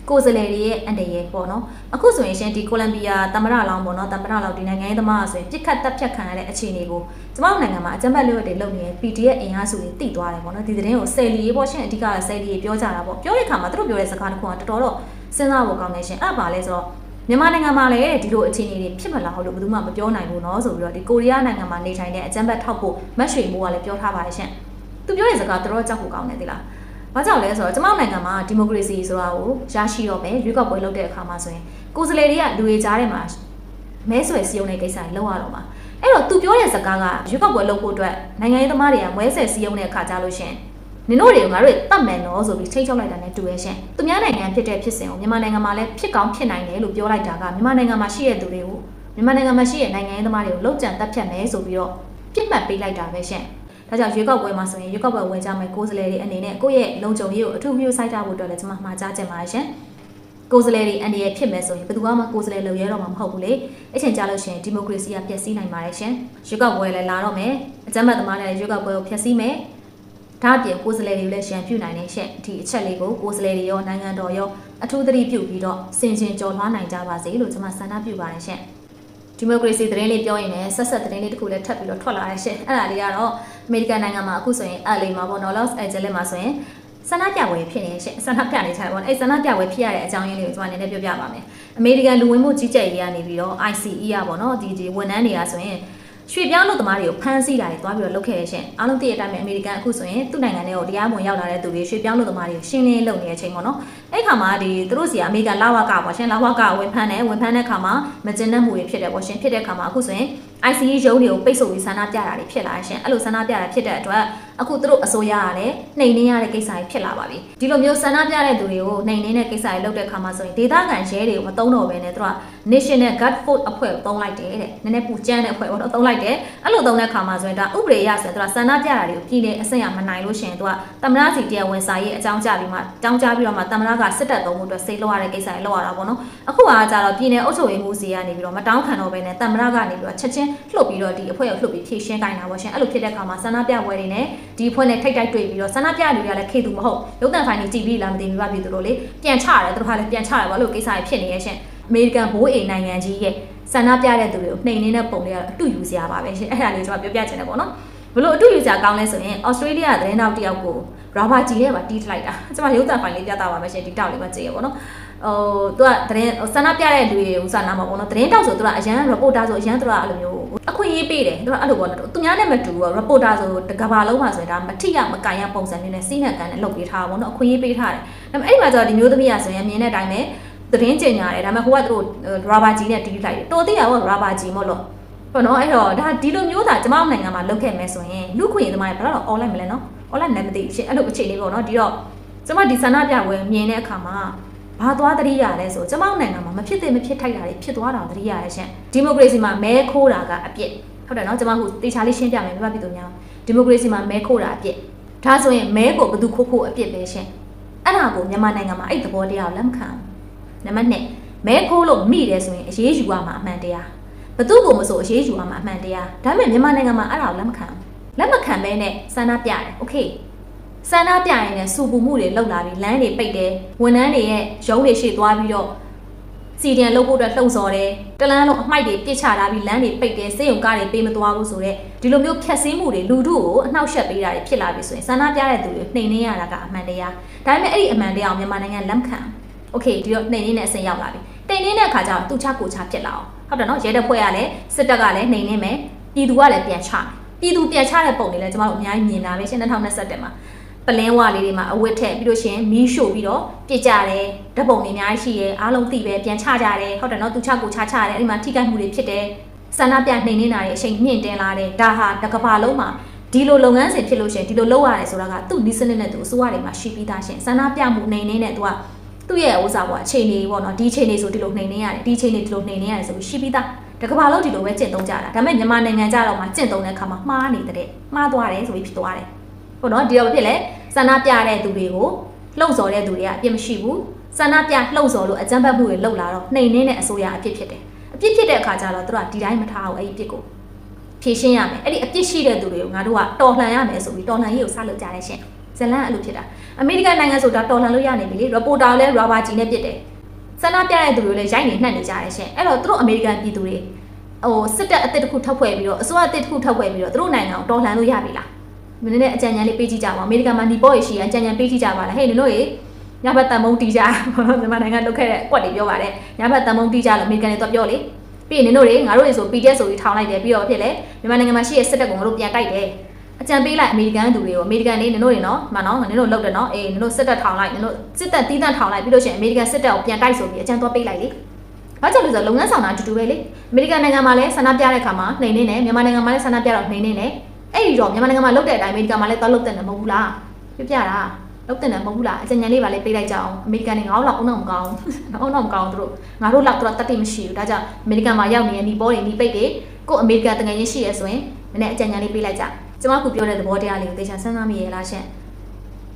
ကိုယ်စလဲတွေရဲ့အန်တရယ်ပေါ့နော်အခုဆိုရင်ရှင်ဒီကိုလံဘီယာတမရလောင်းပေါ့နော်တမရလောင်းဒီနိုင်ငံရေးသမားဆိုရင်ပြစ်ခတ်တပ်ဖြတ်ခံရတဲ့အခြေအနေကိုကျမတို့နိုင်ငံမှာအကြမ်းဖက်လုပ်တွေလုပ်နေတဲ့ PDF အင်အားစုတွေတိသွားတယ်ပေါ့နော်ဒီသတင်းကိုဆယ်လီရေးပေါ့ရှင်အဓိကဆယ်လီရေးပြောကြတာပေါ့ပြောတဲ့အခါမှာသူတို့ပြောတဲ့စကားတစ်ခုကတော်တော်တော့စဉ်းစားဖို့ကောင်းနေရှင်အဲ့ပါလဲဆိုတော့မြန်မာနိုင်ငံမှာလည်းဒီလိုအခြေအနေတွေဖြစ်မလာဘူးလို့ဘယ်သူမှမပြောနိုင်ဘူးเนาะဆိုပြီးတော့ဒီကိုရီးယားနိုင်ငံမှာနေထိုင်တဲ့အကြမ်းဖက်ထောက်ဖို့မတ်ရွှေမိုးကလည်းပြောထားပါတယ်ရှင်သူပြောတဲ့စကားတော်တော်ကြောက်ဖို့ကောင်းနေသေးလား ဘာကြောင့်လဲဆိုတော့ကျမတို့နိုင်ငံမှာဒီမိုကရေစီဆိုတာကိုရရှိတော့မယ်ရွေးကောက်ပွဲလုပ်တဲ့အခါမှာဆိုရင်ကိုယ်စားလှယ်တွေကလူတွေကြားထဲမှာမဲဆွယ်စည်းရုံးတဲ့ကိစ္စတွေလုပ်ရတော့မှာအဲ့တော့သူပြောတဲ့စကားကရွေးကောက်ပွဲလုပ်ဖို့အတွက်နိုင်ငံရေးသမားတွေကမဲဆွယ်စည်းရုံးတဲ့အခါကြားလို့ရှင်နင်တို့တွေကိုငါတို့တတ်မယ်နော်ဆိုပြီးထိတ်ချုပ်လိုက်တာနဲ့တူရဲ့ရှင်သူများနိုင်ငံဖြစ်တဲ့ဖြစ်စဉ်ကိုမြန်မာနိုင်ငံမှာလည်းဖြစ်ကောင်းဖြစ်နိုင်တယ်လို့ပြောလိုက်တာကမြန်မာနိုင်ငံမှာရှိတဲ့သူတွေကိုမြန်မာနိုင်ငံမှာရှိတဲ့နိုင်ငံရေးသမားတွေကိုလုံခြံတက်ဖြတ်မယ်ဆိုပြီးတော့ပြစ်မှတ်ပေးလိုက်တာပဲရှင် ဒါကြောင့်ရွေးကောက်ပွဲမှာဆိုရင်ရွေးကောက်ပွဲဝင်ကြမယ်ကိုယ်စားလှယ်တွေအနေနဲ့ကိုယ့်ရဲ့လုံခြုံရေးကိုအထူးပြုစိုက်ထားဖို့အတွက်လည်းကျွန်မမှာကြားချင်ပါတယ်ရှင်ကိုယ်စားလှယ်တွေအန်ဒီရဖြစ်မယ်ဆိုရင်ဘယ်သူမှကိုယ်စားလှယ်လုံရဲတော့မှာမဟုတ်ဘူးလေအချိန်ကြာလို့ရှိရင်ဒီမိုကရေစီကပျက်စီးနိုင်ပါတယ်ရှင်ရွေးကောက်ပွဲလည်းလာတော့မယ်အကြမ်းဖက်သမားတွေလည်းရွေးကောက်ပွဲကိုဖျက်ဆီးမယ်ဒါအပြင်ကိုယ်စားလှယ်တွေလည်းရှံပြူနိုင်တဲ့ရှက်ဒီအချက်လေးကိုကိုယ်စားလှယ်တွေရောနိုင်ငံတော်ရောအထူးသတိပြုပြီးတော့စင်ကျင်ကြော်လွှားနိုင်ကြပါစေလို့ကျွန်မဆန္ဒပြုပါတယ်ရှက် ဒီမိုကရေစီသတင်းလေးပြောရင်လည်းဆက်ဆက်သတင်းလေးတစ်ခုလည်းထပ်ပြီးတော့ထွက်လာတဲ့ရှက်အဲ့ဒါလေးကတော့အမေရိကန်နိုင်ငံမှာအခုဆိုရင်အလေမှာပေါ့နော် Los Angeles မှာဆိုရင်ဆန္ဒပြပွဲဖြစ်နေရှင့်ဆန္ဒပြနေကြတယ်ပေါ့အဲ့ဆန္ဒပြပွဲဖြစ်ရတဲ့အကြောင်းရင်းလေးကိုကျွန်မနည်းနည်းပြောပြပါမယ်အမေရိကန်လူဝင်မှုကြီးကြပ်ရေးကနေပြီးတော့ ICE ရပေါ့နော်ဒီဒီဝန်ထမ်းတွေကဆိုရင် ရွှေပြောင်းလို့သမားတွေကိုဖမ်းဆီးတာတွေတွားပြီးတော့လုပ်ခဲ့ရရှင်အားလုံးသိတဲ့အတိုင်းပဲအမေရိကန်အခုဆိုရင်သူ့နိုင်ငံထဲကိုတရားဝင်ရောက်လာတဲ့သူတွေရွှေပြောင်းလို့သမားတွေကိုရှင်းလင်းလုပ်နေတဲ့အချိန်ပေါ့နော်အဲ့ခါမှာဒီသူတို့စီကအမေရိကန်လာဝကပေါ့ရှင်လာဝကဝင်ဖမ်းတယ်ဝင်ဖမ်းတဲ့ခါမှာမကျဉ်းတဲ့မှုတွေဖြစ်တယ်ပေါ့ရှင်ဖြစ်တဲ့ခါမှာအခုဆိုရင် ICU ရုံးတွေကိုပိတ်ဆို့ပြီးဆန္ဒပြတာတွေဖြစ်လာရှင်အဲ့လိုဆန္ဒပြတာဖြစ်တဲ့အတွက်အခုသူတို့အစိုးရကလည်းနှိမ်နှင်းရတဲ့ကိစ္စတွေဖြစ်လာပါပြီဒီလိုမျိုးဆန္ဒပြတဲ့သူတွေကိုနှိမ်နှင်းတဲ့ကိစ္စတွေလုပ်တဲ့ခါမှာဆိုရင်ဒေသခံရဲတွေကိုမတုံးတော့ဘဲနဲ့သူက National Guard Force အဖွဲ့ကိုတုံးလိုက်တယ်တဲ့နည်းနည်းပူကျန်းတဲ့အဖွဲ့ကိုတော့တုံးလိုက်တယ်အဲ့လိုတုံးတဲ့ခါမှာဆိုရင်ဒါဥပဒေအရဆိုရင်သူကဆန္ဒပြတာတွေကိုပြည်နယ်အဆင့်အမနိုင်လို့ရှိရင်သူကတမရစီတရားဝင်စာရေးအကြောင်းကြားပြီးမှတောင်းကြားပြီးတော့မှတမရကစစ်တပ်သုံးမှုအတွက်စိတ်လောက်ရတဲ့ကိစ္စတွေလောက်ရတာပေါ့နော်အခုကကြတော့ပြည်နယ်အုပ်ချုပ်ရေးမှုစီကနေပြီးတော့မတောင်းခံတော့ဘဲနဲ့တမရကနေပြီးတော့ချက်ချင်းလှုပ်ပြီးတော့ဒီအဖွဲ့ကိုလှုပ်ပြီးဖြည့်ရှင်းခိုင်းတာပေါ့ရှင်အဲ့လိုဖြစ်တဲ့ခါမှာဆန္ဒပြပွဲတွေနဲ့ဒီအဖွဲ့နဲ့ထိတ်တိုက်တွေ့ပြီးတော့ဆန္ဒပြလူတွေကလည်းခေသူမဟုတ်ရုပ်သံဖိုင်တွေကြည့်ပြီးလားမသိဘူးပြပြီသူတို့လေပြန်ချရတယ်သူတို့ကလည်းပြန်ချရတယ်ဘာလို့ကိစ္စတွေဖြစ်နေရဲ့ရှင် အမေရိကန်ဘိုးအိမ်နိုင်ငံကြီးရဲ့ဆန္ဒပြတဲ့သူတွေကိုနှိမ်နေတဲ့ပုံတွေကတော့အတူယူစရာပါပဲရှင်အဲ့ဒါလေးကျွန်တော်ပြောပြချင်တယ်ပေါ့နော်ဘလို့အတူယူစရာကောင်းလဲဆိုရင်ဩစတြေးလျသတင်းတောက်တယောက်ကိုရာဘာကြီးထဲမှာတီးထလိုက်တာကျွန်မရုပ်သံဖိုင်လေးပြတာပါမယ်ရှင်ဒီတောက်လေးမှာကြည့်ရပေါ့နော်ဟိုသူကသတင်းဆန္ဒပြတဲ့လူတွေဥစားနာမှာပေါ့နော်သတင်းတောက်ဆိုသူကအရန် reporter ဆိုအရန်သူကအဲ့လိုမျိုးအခွင့်အရေးပေးတယ်သူကအဲ့လိုပေါ့နော်သူများနဲ့မတူဘူး reporter ဆိုတကဘာလုံးမှာဆိုရင်ဒါမထိရမကန်ရပုံစံမျိုးနဲ့စီးနှံကန်နဲ့လုပ်ပေးထားတာပေါ့နော်အခွင့်အရေးပေးထားတယ်ဒါပေမဲ့အဲ့မှာကျတော့ဒီမျိုးသမီးကဆိုရင်မြင်တဲ့အတိုင်းပဲ သတင်းကျင်ညာတယ်ဒါပေမဲ့ဟိုကသူတို့ rubber ကြီးနဲ့တီးလိုက်တယ်တော်သေးရပေါ့ rubber ကြီးမို့လို့ပေါ့နော်အဲ့တော့ဒါဒီလိုမျိုးသာကျမတို့နိုင်ငံမှာလုပ်ခဲ့မယ်ဆိုရင်လူခွင့်ရေးသမားတွေဘယ်တော့ online မလဲနော် online လည်းမသိဘူးရှင်အဲ့လိုအခြေအနေပေါ့နော်ဒီတော့ကျမဒီဆန္ဒပြပွဲမြင်တဲ့အခါမှာဘာသွားတတိရလဲဆိုကျမတို့နိုင်ငံမှာမဖြစ်သင့်မဖြစ်ထိုက်တာတွေဖြစ်သွားတာတတိရလဲရှင်ဒီမိုကရေစီမှာမဲခိုးတာကအပြစ်ဟုတ်တယ်နော်ကျမကတေချာလေးရှင်းပြမယ်ပြပြပြည်သူများဒီမိုကရေစီမှာမဲခိုးတာအပြစ်ဒါဆိုရင်မဲကိုဘယ်သူခိုးခိုးအပြစ်ပဲရှင်အဲ့ဒါကိုမြန်မာနိုင်ငံမှာအဲ့သဘောတရားကိုလက်မခံဘူး နံပါတ်1မဲခိုးလို့မိတယ်ဆိုရင်အရေးယူရမှာအမှန်တရားဘသူကိုမဆိုအရေးယူရမှာအမှန်တရားဒါပေမဲ့မြန်မာနိုင်ငံမှာအဲ့ဒါကိုလက်မခံဘူးလက်မခံဘဲနဲ့ဆန္ဒပြတယ်โอเคဆန္ဒပြရင်လည်းစူပူမှုတွေလောက်လာပြီးလမ်းတွေပိတ်တယ်ဝန်ထမ်းတွေရဲ့ရုံးတွေရှေ့သွားပြီးတော့စီဒီအန်လုပ်ဖို့အတွက်လှုံ့ဆော်တယ်တလန်းလုံးအမိုက်တွေပြစ်ချတာပြီးလမ်းတွေပိတ်တယ်စေယုံကားတွေပေးမသွားဘူးဆိုတော့ဒီလိုမျိုးဖြတ်စည်းမှုတွေလူထုကိုအနှောက်ယှက်ပေးတာတွေဖြစ်လာပြီဆိုရင်ဆန္ဒပြတဲ့သူတွေနှိမ်နှင်းရတာကအမှန်တရားဒါပေမဲ့အဲ့ဒီအမှန်တရားကိုမြန်မာနိုင်ငံလက်မခံ โอเคဒီတော့နှိမ်နှင်းတဲ့အဆင့်ရောက်လာပြီတိမ်နှင်းတဲ့အခါကျတော့သူချကိုချဖြစ်လာအောင်ဟုတ်တယ်နော်ရဲတပ်ဖွဲ့ကလည်းစစ်တပ်ကလည်းနှိမ်နှင်းမယ်ပြည်သူကလည်းပြန်ချမယ်ပြည်သူပြန်ချတဲ့ပုံတွေလည်းကျမတို့အများကြီးမြင်လာပဲရှင်2021မှာပလင်းဝါလေးတွေမှာအဝတ်ထည့်ပြီးလို့ရှင်မီးရှို့ပြီးတော့ပြစ်ကြတယ်ဓပုံတွေအများကြီးရှိရဲအားလုံးသိပဲပြန်ချကြတယ်ဟုတ်တယ်နော်သူချကိုချချတယ်အဲ့ဒီမှာထိခိုက်မှုတွေဖြစ်တယ်ဆန္ဒပြနှိမ်နေတာတွေအချိန်မြင့်တင်လာတယ်ဒါဟာတကဘာလုံးမှာဒီလိုလုပ်ငန်းစဉ်ဖြစ်လို့ရှင်ဒီလိုလုပ်ရတယ်ဆိုတာကသူ့နီးစနစ်နဲ့သူအစိုးရတွေမှာရှိပြီးသားရှင်ဆန္ဒပြမှုနှိမ်နေတဲ့သူက သူ့ရဲ့ဥစားပေါ့အခြေအနေပေါ့နော်ဒီအခြေအနေဆိုဒီလိုနှိမ်နေရတယ်ဒီအခြေအနေဒီလိုနှိမ်နေရတယ်ဆိုပြီးရှိပြီးသားတကဘာလုံးဒီလိုပဲကျင့်သုံးကြတာဒါပေမဲ့မြန်မာနိုင်ငံကြတော့မှကျင့်သုံးတဲ့အခါမှာမှားနေတဲ့မှားသွားတယ်ဆိုပြီးဖြစ်သွားတယ်ဟုတ်နော်ဒီတော့ဖြစ်လဲဆန္ဒပြတဲ့သူတွေကိုလှုံ့ဆော်တဲ့သူတွေကအပြစ်မရှိဘူးဆန္ဒပြလှုံ့ဆော်လို့အကြမ်းဖက်မှုတွေလုပ်လာတော့နှိမ်နှင်းတဲ့အစိုးရအပြစ်ဖြစ်တယ်အပြစ်ဖြစ်တဲ့အခါကျတော့သူတို့ကဒီတိုင်းမထားဘူးအဲ့ဒီအပြစ်ကိုဖြေရှင်းရမယ်အဲ့ဒီအပြစ်ရှိတဲ့သူတွေကိုငါတို့ကတော်လှန်ရမယ်ဆိုပြီးတော်လှန်ရေးကိုစလုပ်ကြတဲ့ရှင် ဇလန်အဲ့လိုဖြစ်တာအမေရိကန်နိုင်ငံဆိုတာတော်လှန်လို့ရနေပြီလေရပိုတာလည်းရာဘာဂျီနဲ့ပြစ်တယ်ဆန္ဒပြတဲ့သူတွေလည်းရိုက်နေနှက်နေကြတယ်ရှင်အဲ့တော့သူတို့အမေရိကန်ပြည်သူတွေဟိုစစ်တပ်အသစ်တစ်ခုထောက်ဖွဲ့ပြီးတော့အစိုးရအသစ်တစ်ခုထောက်ဖွဲ့ပြီးတော့သူတို့နိုင်ငံကိုတော်လှန်လို့ရပြီလားမင်းနဲ့အကြံဉာဏ်လေးပေးကြည့်ကြပါအမေရိကန်မှာဒီပေါ်ရရှိအကြံဉာဏ်ပေးကြည့်ကြပါလားဟဲ့နင်တို့ရေညဘက်တန်မုံတီးကြမြန်မာနိုင်ငံလုတ်ခဲ့တဲ့အကွက်တွေပြောပါတယ်ညဘက်တန်မုံတီးကြလို့အမေရိကန်တွေတော့ပြောလေပြီးရင်နင်တို့တွေငါတို့တွေဆို PDF ဆိုပြီးထောင်လိုက်တယ်ပြီးတော့ဖြစ်လေမြန်မာနိုင်ငံမှာရှိတဲ့စစ်တပ်ကငါတို့ပြန်တိုက်တယ် အကြံပေးလိုက်အမေရိကန်သူတွေကိုအမေရိကန်တွေနင်တို့တွေနော်မနော်နင်တို့လုတ်တယ်နော်အေးနင်တို့စစ်တပ်ထောင်လိုက်နင်တို့စစ်တပ်တီးတန့်ထောင်လိုက်ပြီးလို့ရှိရင်အမေရိကန်စစ်တပ်ကိုပြန်တိုက်ဆိုပြီးအကြံသွားပေးလိုက်လေဘာကြောင့်လဲဆိုတော့လုပ်ငန်းဆောင်တာအတူတူပဲလေအမေရိကန်နိုင်ငံမှာလည်းဆန္ဒပြတဲ့အခါမှာနှိမ်နေတယ်မြန်မာနိုင်ငံမှာလည်းဆန္ဒပြတော့နှိမ်နေတယ်အဲ့ဒီတော့မြန်မာနိုင်ငံမှာလုတ်တဲ့အတိုင်းအမေရိကန်မှာလည်းသွားလုတ်တဲ့တယ်မဟုတ်ဘူးလားပြပြတာလုတ်တဲ့တယ်မဟုတ်ဘူးလားအကြံဉာဏ်လေးပါလေးပေးလိုက်ကြအောင်အမေရိကန်တွေငါတို့လောက်အောင်တော့မကောင်းဘူးအောင်တော့မကောင်းသူတို့ငါတို့လောက်တော့တတိမရှိဘူးဒါကြောင့်အမေရိကန်မှာရောက်နေတဲ့ဒီဘောတွေဒီပိတ်တွေကိုအမေရိကန်တငယ်ချင်းရှိရဲဆိုရင်နည်းနည်းအကြံဉာဏ်လေးပေးလိုက်ကြ ကျွန်မကပြောတဲ့သဘောတရားလေးကိုသေချာစဉ်းစားမိရလားရှင့်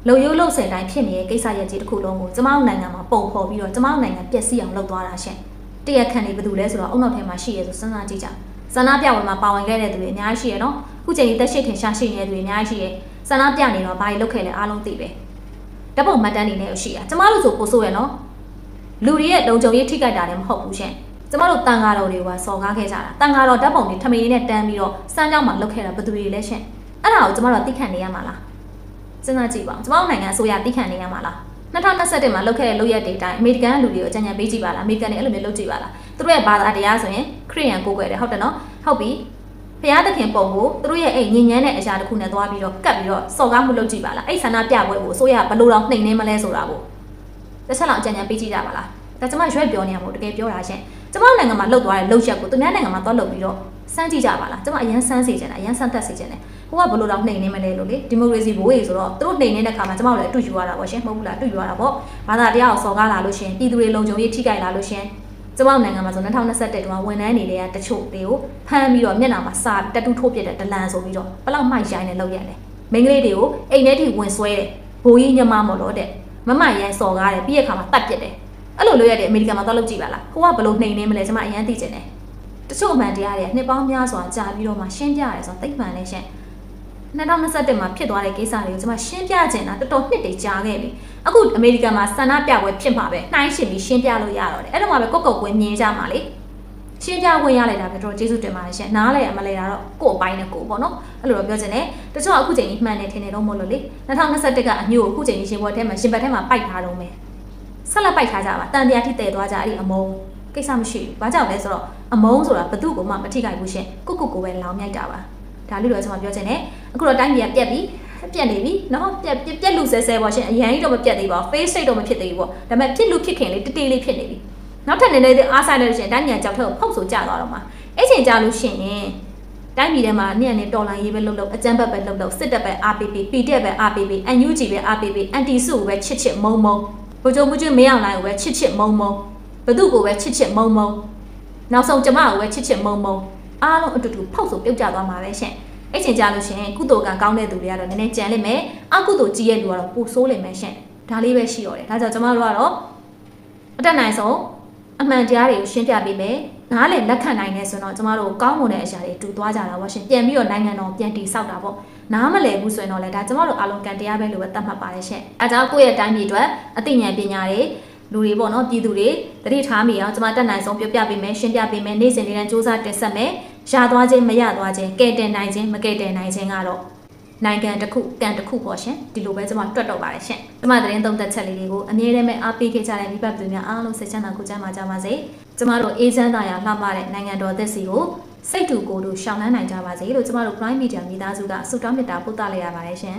လုံရိုးလုံစင်တိုင်းဖြစ်နေတဲ့ကိစ္စရပ်ကြီးတစ်ခုလုံးကိုကျမတို့နိုင်ငံမှာပုံဖော်ပြီးတော့ကျမတို့နိုင်ငံပျက်စီးအောင်လုပ်သွားတာရှင့်တရက်ခံနေဘယ်သူလဲဆိုတော့အုံနောက်ထဲမှာရှိရဲဆိုစဉ်းစားကြည့်ကြဆန္ဒပြပွဲမှာပါဝင်ခဲ့တဲ့သူတွေအများကြီးရှိရနော်ခုချိန်ကြီးတက်ရှိထင်ရှားရှိနေတဲ့သူတွေအများကြီးရှိရဆန္ဒပြနေတော့ဘာကြီးလုပ်ခဲ့လဲအားလုံးသိပဲဓပုံမှတ်တမ်းနေနဲ့ရှိရကျမတို့ဆိုပို့ဆိုရနော်လူတွေရဲ့လုံခြုံရေးထိခိုက်တာလည်းမဟုတ်ဘူးရှင်ကျမတို့တန်ဃာတော်တွေကစော်ကားခဲ့ကြတာတန်ဃာတော်ဓပုံတွေထမင်းလေးနဲ့တန်းပြီးတော့စမ်းကြောင်းမှာလုပ်ခဲ့တာဘယ်သူတွေလဲရှင် အဲ့ဒါကိုကျမတို့သိခံနေရမှာလားစဉ်းစားကြည့်ပါဦးကျမတို့နိုင်ငံအစိုးရသိခံနေရမှာလား2021မှာလုပ်ခဲ့တဲ့လုပ်ရက်တွေအတိုင်းအမေရိကန်လူတွေကိုအကြံဉာဏ်ပေးကြည့်ပါလားအမေရိကန်တွေအဲ့လိုမျိုးလုပ်ကြည့်ပါလားသူတို့ရဲ့ဘာသာတရားဆိုရင်ခရစ်ယာန်ကိုးကွယ်တယ်ဟုတ်တယ်နော်ဟုတ်ပြီဘုရားသခင်ပုံကိုသူတို့ရဲ့အဲ့ညဉ့်ညမ်းတဲ့အရာတစ်ခုနဲ့သွားပြီးတော့ကတ်ပြီးတော့စော်ကားမှုလုပ်ကြည့်ပါလားအဲ့ဆန္ဒပြပွဲကိုအစိုးရဘလို့တော့နှိမ်နေမလဲဆိုတာကိုတစ်ချက်လောက်အကြံဉာဏ်ပေးကြည့်ကြပါလားဒါကျမရွက်ပြောနေရမို့တကယ်ပြောတာရှင်ကျမနိုင်ငံမှာလှုပ်သွားတဲ့လှုပ်ရက်ကိုသူများနိုင်ငံမှာသွားလှုပ်ပြီးတော့စမ်းကြည့်ကြပါလားကျမအရန်စမ်းစေချင်တာအရန်စမ်းသက်စေချင်တယ် ဟိုကဘလို့တော့နှိမ်နေမလဲလို့လေဒီမိုကရေစီဘိုးကြီးဆိုတော့သူတို့နှိမ်နေတဲ့ခါမှာကျမတို့လည်းအတူယူရတာပေါ့ရှင်မဟုတ်ဘူးလားအတူယူရတာပေါ့ဘာသာတရားကိုစော်ကားလာလို့ရှင်ပြည်သူတွေလုံခြုံရေးထိခိုက်လာလို့ရှင်ကျမတို့နိုင်ငံမှာဆို2021တုန်းကဝန်ထမ်းနေတဲ့တချို့တွေကိုဖမ်းပြီးတော့မျက်နှာမှာစာတက်တူးထိုးပြတဲ့ဒလန်ဆိုပြီးတော့ဘလောက်မှိုက်ရိုင်းနေလောက်ရတယ်မိန်းကလေးတွေကိုအိမ်ထဲထိဝင်ဆွဲတယ်ဘိုးကြီးညမမလို့တဲ့မမရိုင်းစော်ကားတယ်ပြီးရခါမှာတတ်ပြစ်တယ်အဲ့လိုလုပ်ရတဲ့အမေရိကန်မှာသွားလုပ်ကြည့်ပါလားဟိုကဘလို့နှိမ်နေမလဲကျမအရန်သိချင်တယ်တချို့အမှန်တရားတွေနှစ်ပေါင်းများစွာကြာပြီးတော့မှရှင်းပြရဲဆိုတော့သိမှန်လဲရှင် 2021မှာဖြစ်သွားတဲ့ကိစ္စတွေကိုကျွန်မရှင်းပြချင်တာတော်တော်နှစ်တွေကြာခဲ့ပြီအခုအမေရိကန်မှာဆန္ဒပြပွဲဖြစ်မှာပဲနှိုင်းရှင်ပြီးရှင်းပြလို့ရတော့တယ်အဲ့တော့မှပဲကိုယ့်ကိုယ်ကိုမြင်ကြမှာလေရှင်းပြဝင်ရလိုက်တာပဲတော်တော်ကျေးဇူးတင်ပါတယ်ရှင်နားလဲမလဲတာတော့ကိုယ့်အပိုင်းနဲ့ကိုယ်ပေါ့နော်အဲ့လိုတော့ပြောချင်တယ်တချို့ကအခုချိန်ကြီးမှန်တယ်ထင်တယ်တော့မဟုတ်လို့လေ2021ကအမျိုးကိုအခုချိန်ကြီးရှင်ဘောထဲမှာရှင်ဘတ်ထဲမှာပိုက်ထားတော့မယ်ဆက်လက်ပိုက်ထားကြပါတန်တရားထိတည်သွားကြအဲ့ဒီအမုံကိစ္စမရှိဘူးဘာကြောင့်လဲဆိုတော့အမုန်းဆိုတာဘသူ့ကိုမှမထိခိုက်ဘူးရှင်ကိုကိုကိုပဲလောင်မြိုက်တာပါဒါလို့တော့ကျွန်မပြောချင်တယ် အခုတော့တိုင်းပြည်ကပြက်ပြီပြက်နေပြီနော်ပြက်ပြက်ပြက်လူဆဲဆဲပေါ့ရှင်အရန်ကြီးတော့မပြက်သေးပါဘူး face state တော့မဖြစ်သေးဘူးပေါ့ဒါပေမဲ့ဖြစ်လူဖြစ်ခင်လေးတတေးလေးဖြစ်နေပြီနောက်ထပ်နည်းနည်းလေးအားဆိုင်လို့ရှင်တိုင်းပြည်ကြောက်ထက်ကိုဖောက်ဆိုကြသွားတော့မှာအဲ့ချိန်ကြာလို့ရှင်ရင်တိုင်းပြည်ထဲမှာညံ့နေတော်လိုင်းရေးပဲလှုပ်လှုပ်အကြမ်းဖက်ပဲလှုပ်လှုပ်စစ်တပ်ပဲ RPP PDF ပဲ RPP NUG ပဲ RPP anti စုပဲချစ်ချစ်မုံမုံဘိုးချုပ်မှုကျွမင်းအောင်လိုင်းကိုပဲချစ်ချစ်မုံမုံဘသူ့ကိုပဲချစ်ချစ်မုံမုံနောက်ဆုံးကျမကိုပဲချစ်ချစ်မုံမုံအားလုံးအတူတူဖောက်ဆိုပြုတ်ကျသွားမှာပဲရှင် အဲ့ချိန်ကြလို့ရှင်ကုသိုလ်ကကောင်းတဲ့သူတွေကတော့နည်းနည်းကြံလိမ့်မယ်အကုသိုလ်ကြီးရဲ့လူကတော့ပိုဆိုးလိမ့်မယ်ရှင်ဒါလေးပဲရှိတော့တယ်ဒါကြောင့်ကျမတို့ကတော့အတက်နိုင်ဆုံးအမှန်တရားတွေကိုရှင်းပြပေးမယ်နားလည်လက်ခံနိုင်နေဆိုတော့ကျမတို့ကောင်းမွန်တဲ့အရာတွေတူသွားကြတာပေါ့ရှင်ပြန်ပြီးတော့နိုင်ငံတော်ပြန်တည်ဆောက်တာပေါ့နားမလည်ဘူးဆိုရင်တော့လေဒါကျမတို့အားလုံးကံတရားပဲလို့ပဲသတ်မှတ်ပါတယ်ရှင်အဲကြောင့်ကိုယ့်ရဲ့တိုင်းပြည်အတွက်အသိဉာဏ်ပညာတွေလူတွေပေါ့နော်ပြည်သူတွေတတိထားမိအောင်ကျွန်မတက်နိုင်ဆုံးပြောပြပေးမယ်ရှင်းပြပေးမယ်နေ့စဉ်လေးတန်းစူးစမ်းတင်ဆက်မယ် ရသွားခြင်းမရသွားခြင်းကဲတင်နိုင်ခြင်းမကဲတင်နိုင်ခြင်းကတော့နိုင်ငံတစ်ခုကံတစ်ခုပေါ့ရှင်ဒီလိုပဲကျွန်မတွတ်တော့ပါတယ်ရှင်ကျွန်မသတင်းသုံးသက်ချက်လေးတွေကိုအမြဲတမ်းပဲအားပေးခဲ့ကြတဲ့မိဘပြည်သူများအားလုံးစိတ်ချမ်းသာကိုယ်ကျန်းမာကြပါစေကျွန်မတို့အေးချမ်းသာရာလှပတဲ့နိုင်ငံတော်သက်စီကိုစိတ်တူကိုယ်တူရှောင်လန်းနိုင်ကြပါစေလို့ကျွန်မတို့ Prime Media မိသားစုကဆုတောင်းမေတ္တာပို့သလိုက်ရပါတယ်ရှင်